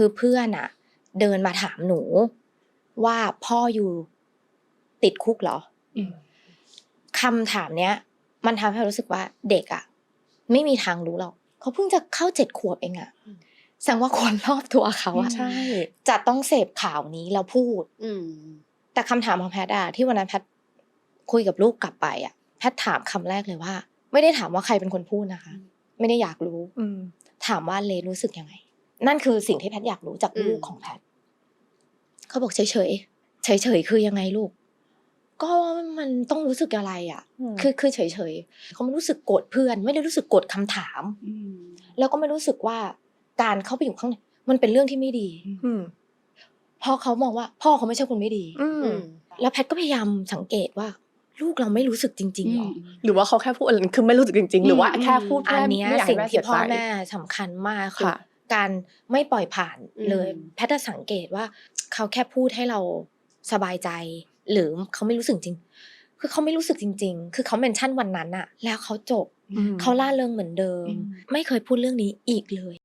คือเพื่อนอะเดินมาถามหนู ว่าพ่ออยู่ติดคุกเหรออืมคำถามเนี้ย มันทำให้เรารู้สึกว่าเด็กอะไม่มีทางรู้หรอกเขาเพิ่งจะเข้าเจ็ดขวบเองอะอืมแสดงว่าคนรอบตัวเขาอะใช่จะต้องเสพข่าวนี้แล้วพูด อืมแต่คำถามของแพทย์อะที่วันนั้นแพทย์คุยกับลูกกลับไปอะแพทย์ถามคำแรกเลยว่า ไม่ได้ถามว่าใครเป็นคนพูดนะคะ ไม่ได้อยากรู้ อืมถามว่าเลรู้สึกยังไง นั่นคือสิ่งที่แพทย์อยากรู้จากลูกอืมของแพทย์เขาบอกเฉยเฉยเฉยเฉยๆคือยังไงลูก ก็มันต้องรู้สึกอะไรอะ่ะอืมคือคือเฉยเฉยๆเขาไม่รู้สึกโกรธเพื่อน ไม่ได้รู้สึกโกรธคำถามอืมแล้วก็ไม่รู้สึกว่าการเข้าไปอยู่ข้างในมันเป็นเรื่องที่ไม่ดี อืมเพราะเขามองว่า พ่อเขาไม่ใช่คนไม่ดี อืมอืมแล้วแพทย์ก็พยายามสังเกตว่า ลูกเราไม่รู้สึกจริงๆหรออหรือว่าเขาแค่พูดอะไรคือไม่รู้สึกจริง ๆ หรือว่าอืมแค่พูดอัเพื่นเนี้ยไม่อยากสิ่ให้งแม่ที่เสียพ่อใจแม่สำคัญมากคือค่ะ การไม่ปล่อยผ่านเลยอืมแพทย์จะสังเกตว่าเขาแค่พูดให้เราสบายใจ หรือเขาไม่รู้สึกจริง คือเขาไม่รู้สึกจริง ๆ คือเขาเมนชั่นวันนั้นอะแล้วเขาจบอืมเขาล่าเริงเหมือนเดิมอืมไม่เคยพูดเรื่องนี้อีกเลย